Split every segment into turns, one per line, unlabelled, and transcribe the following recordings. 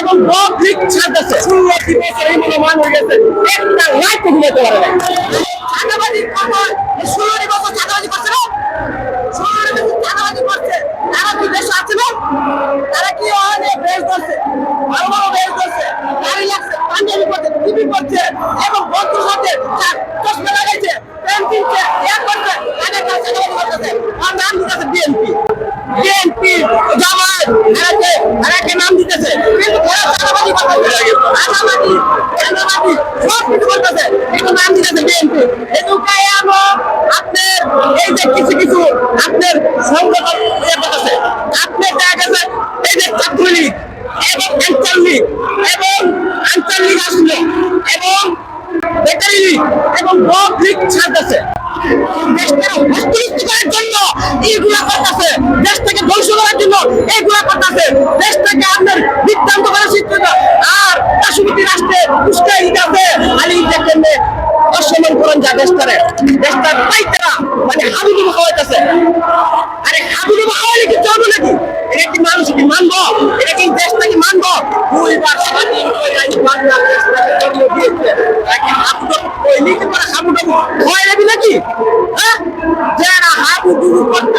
এবং ছাড়তেছে দিবস চাঁদাবাজি করছে তারা কি দেশে আছে তারা কি অনেক বেশ করছে বড় বড় বেশ করছে লাগছে পাঞ্জাবি করছে টিভি করছে এবং বন্ধুর সাথে চশমা লাগাইছে প্যান্ট কিনছে ইয়া করছে তাদের কাছে চাঁদাবাজি করতেছে। আপনার এই যে কিছু কিছু আপনার সংগঠন ইয়ে আপনার দেখা গেছে এই যে ছাত্রলীগ এবং আঞ্চলিক এবং আঞ্চলিক আসলো এবং বেকারি লীগ এবং ছাড়তেছে দেশটাকে হস্তলিপ্ত করার জন্য এইগুলা করতেছে এইগুলা করতেছে। দেশটাকে আপনার বিভ্রান্ত করার সিদ্ধান্ত আর রাষ্ট্রপতি রাষ্ট্রে উস্কাই দিতেছে। আলী দেখেন অসম্মান করেন যা দেশটারে। দেশটার পাইতেরা মানে হাবুডুবু খাওয়াইতেছে আরে হাবুডুবু খাওয়াইলে কি চলবে নাকি? এটা কি মানুষ কি মানবো? এটা কি দেশটাকে মানবো? দুইবার স্বাধীন যায় বাংলাদেশটাকে জন্ম দিয়েছে। তাকে কি করে হাবুডুবু? ভয় নাকি? হ্যাঁ? যারা হাবুডুবু করতে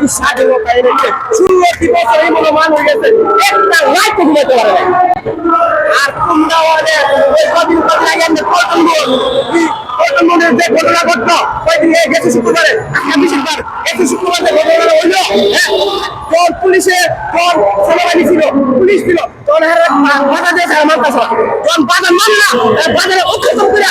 এই স্বাধীনতা এনেছে। ষোলো বছর এই মনে মান হয়ে গেছে। একটা লাইট ঘুমাতে পারে না আর তোমরা ওদের ওই কদিন পর লাগে আমরা প্রথম প্রথম মনের যে ঘটনা ঘটলো ওই দিন গেছে শুক্রবারে। আগামী শুক্রবার গেছে শুক্রবার যে ঘটনা হইল হ্যাঁ তোর পুলিশে তোর সেনাবাহিনী ছিল, পুলিশ ছিল। তোর হারে বাধা দিয়েছে আমার কাছে। তোর বাধা মানে না বাজারে করে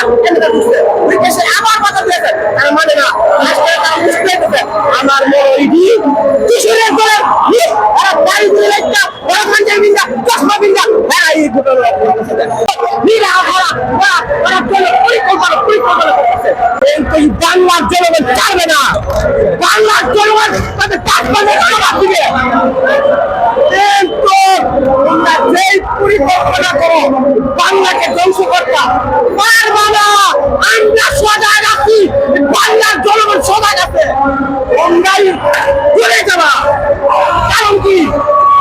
এই বাংলার জনগণ চাইবে না। বাংলার জনগণ তাদের কাজ মানে জবাব দিবে কিন্তু তোমরা যেই পরিকল্পনা করো, বাংলাকে ধ্বংস করতা পারবা না। আমরা সজাগ আছি, বাংলার কি?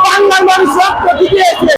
বাংলার মানুষ রক্ত দিতে